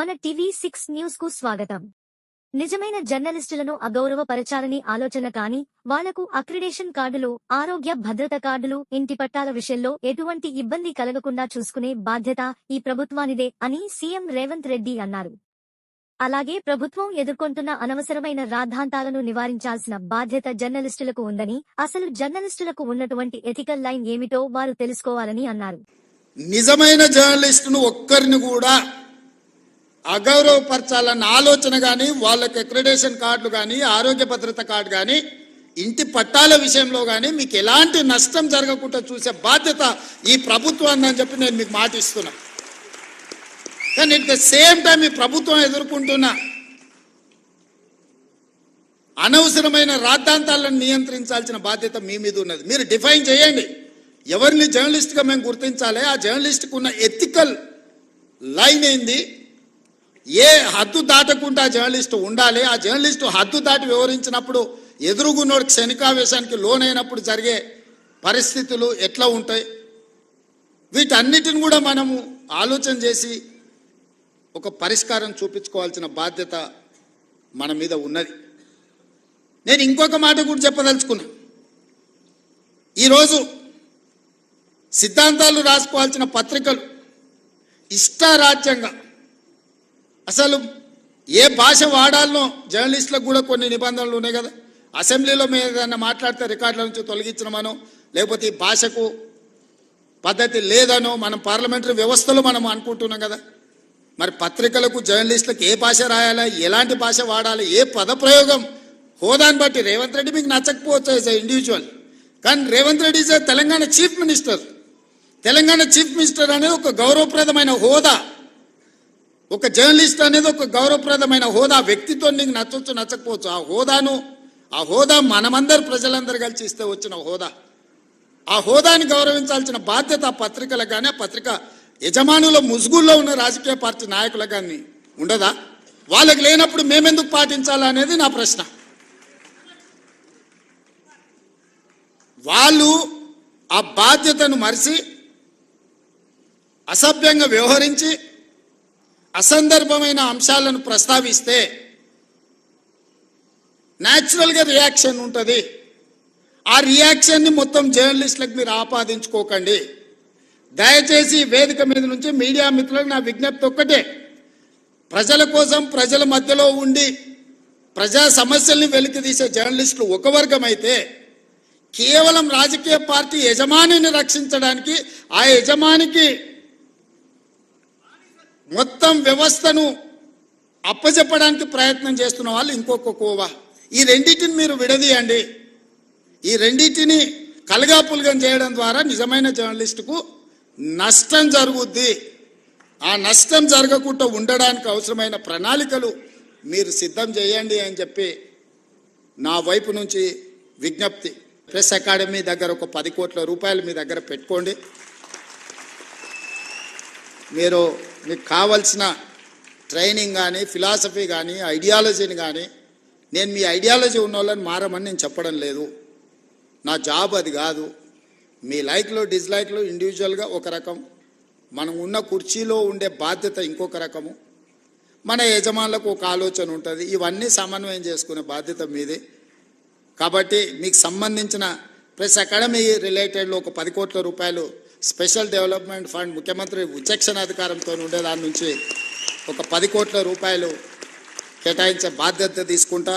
మన TV six న్యూస్కు స్వాగతం. నిజమైన జర్నలిస్టులను అగౌరవపరచాలని ఆలోచన కాని వాళ్ళకు అక్రిడేషన్ కార్డులు ఆరోగ్య భద్రత కార్డులు ఇంటి పట్టాల విషయంలో ఎటువంటి ఇబ్బంది కలగకుండా చూసుకునే బాధ్యత ఈ ప్రభుత్వానిదే అని సీఎం రేవంత్ రెడ్డి అన్నారు. అలాగే ప్రభుత్వం ఎదుర్కొంటున్న అనవసరమైన రాద్ధాంతాలను నివారించాల్సిన బాధ్యత జర్నలిస్టులకు ఉందని అసలు జర్నలిస్టులకు ఉన్నటువంటి ఎథికల్ లైన్ ఏమిటో వారు తెలుసుకోవాలని అన్నారు. నిజమైన జర్నలిస్టును ఒక్కరిని కూడా అగౌరవపరచాలన్న ఆలోచన కానీ వాళ్ళకి అక్రిడేషన్ కార్డులు కానీ ఆరోగ్య భద్రత కార్డు కానీ ఇంటి పట్టాల విషయంలో కానీ మీకు ఎలాంటి నష్టం జరగకుండా చూసే బాధ్యత ఈ ప్రభుత్వం అని చెప్పి నేను మీకు మాటిస్తున్నా కానీ ఇట్ ద సేమ్ టైం ఈ ప్రభుత్వం ఎదుర్కొంటున్న అనవసరమైన రాద్ధాంతాలను నియంత్రించాల్సిన బాధ్యత మీ మీద ఉన్నది. మీరు డిఫైన్ చేయండి. ఎవరిని జర్నలిస్ట్గా మేము గుర్తించాలి? ఆ జర్నలిస్ట్కి ఉన్న ఎథికల్ లైన్ ఏంది? ఏ హద్దు దాటకుండా జర్నలిస్టు ఉండాలి. ఆ జర్నలిస్టు హద్దు దాటి వివరించినప్పుడు ఎదురుగున్నోడు క్షణికావేశానికి లోనైనప్పుడు జరిగే పరిస్థితులు ఎట్లా ఉంటాయి? వీటన్నిటిని కూడా మనము ఆలోచన చేసి ఒక పరిష్కారం చూపించుకోవాల్సిన బాధ్యత మన మీద ఉన్నది. నేను ఇంకొక మాట కూడా చెప్పదలుచుకున్నా. ఈరోజు సిద్ధాంతాలు రాసుకోవాల్సిన పత్రికలు ఇష్టారాజ్యంగా అసలు ఏ భాష వాడాలనో జర్నలిస్టులకు కూడా కొన్ని నిబంధనలు ఉన్నాయి కదా. అసెంబ్లీలో మేము ఏదైనా మాట్లాడితే రికార్డుల నుంచి తొలగించడమనో లేకపోతే ఈ భాషకు పద్ధతి లేదనో మనం పార్లమెంటరీ వ్యవస్థలో మనం అనుకుంటున్నాం కదా. మరి పత్రికలకు జర్నలిస్టులకు ఏ భాష రాయాలి ఎలాంటి భాష వాడాలి ఏ పదప్రయోగం? హోదాని బట్టి రేవంత్ రెడ్డి మీకు నచ్చకపోవచ్చు యాజ్ ఇండివిజువల్ కానీ Revanth Reddy is Telangana chief minister Telangana chief minister అనేది ఒక గౌరవప్రదమైన హోదా. ఒక జర్నలిస్ట్ అనేది ఒక గౌరవప్రదమైన హోదా వ్యక్తితో నీకు నచ్చవచ్చు నచ్చకపోవచ్చు. ఆ హోదాను ఆ హోదా మనమందరు ప్రజలందరూ కలిసి ఇస్తే వచ్చిన హోదా. ఆ హోదాని గౌరవించాల్సిన బాధ్యత ఆ పత్రికలకు కానీ ఆ పత్రిక యజమానుల ముసుగుల్లో ఉన్న రాజకీయ పార్టీ నాయకులకు కానీ ఉండదా? వాళ్ళకి లేనప్పుడు మేమెందుకు పాటించాలా అనేది నా ప్రశ్న. వాళ్ళు ఆ బాధ్యతను మరిచి అసభ్యంగా వ్యవహరించి అసందర్భమైన అంశాలను ప్రస్తావిస్తే న్యాచురల్గా రియాక్షన్ ఉంటుంది. ఆ రియాక్షన్ని మొత్తం జర్నలిస్టులకు మీరు ఆపాదించుకోకండి. దయచేసి వేదిక మీద నుంచి మీడియా మిత్రులకు నా విజ్ఞప్తి ఒక్కటే. ప్రజల కోసం ప్రజల మధ్యలో ఉండి ప్రజా సమస్యల్ని వెలికితీసే జర్నలిస్టులు ఒక వర్గం అయితే కేవలం రాజకీయ పార్టీ యజమానిని రక్షించడానికి ఆ యజమానికి మొత్తం వ్యవస్థను అప్పచెప్పడానికి ప్రయత్నం చేస్తున్న వాళ్ళు ఇంకొక కోవా. ఈ రెండింటిని మీరు విడదీయండి. ఈ రెండింటిని కలగాపులగం చేయడం ద్వారా నిజమైన జర్నలిస్టుకు నష్టం జరుగుద్ది. ఆ నష్టం జరగకుండా ఉండడానికి అవసరమైన ప్రణాళికలు మీరు సిద్ధం చేయండి అని చెప్పి నా వైపు నుంచి విజ్ఞప్తి. ప్రెస్ అకాడమీ దగ్గర ఒక పది కోట్ల రూపాయలు మీ దగ్గర పెట్టుకోండి. మీరు మీకు కావలసిన ట్రైనింగ్ కానీ ఫిలాసఫీ కానీ ఐడియాలజీని కానీ నేను మీ ఐడియాలజీ ఉన్న వాళ్ళని మారమని నేను చెప్పడం లేదు. నా జాబ్ అది కాదు. మీ లైక్లు డిస్లైక్లు ఇండివిజువల్గా ఒక రకం. మనం ఉన్న కుర్చీలో ఉండే బాధ్యత ఇంకొక రకము. మన యజమానులకు ఒక ఆలోచన ఉంటుంది. ఇవన్నీ సమన్వయం చేసుకునే బాధ్యత మీదే. కాబట్టి మీకు సంబంధించిన ప్రెస్ అకాడమీ రిలేటెడ్లో ఒక పది కోట్ల రూపాయలు స్పెషల్ డెవలప్మెంట్ ఫండ్ ముఖ్యమంత్రి విచక్షణ అధికారంతో ఉండే దాని నుంచి ఒక పది కోట్ల రూపాయలు కేటాయించే బాధ్యత తీసుకుంటా.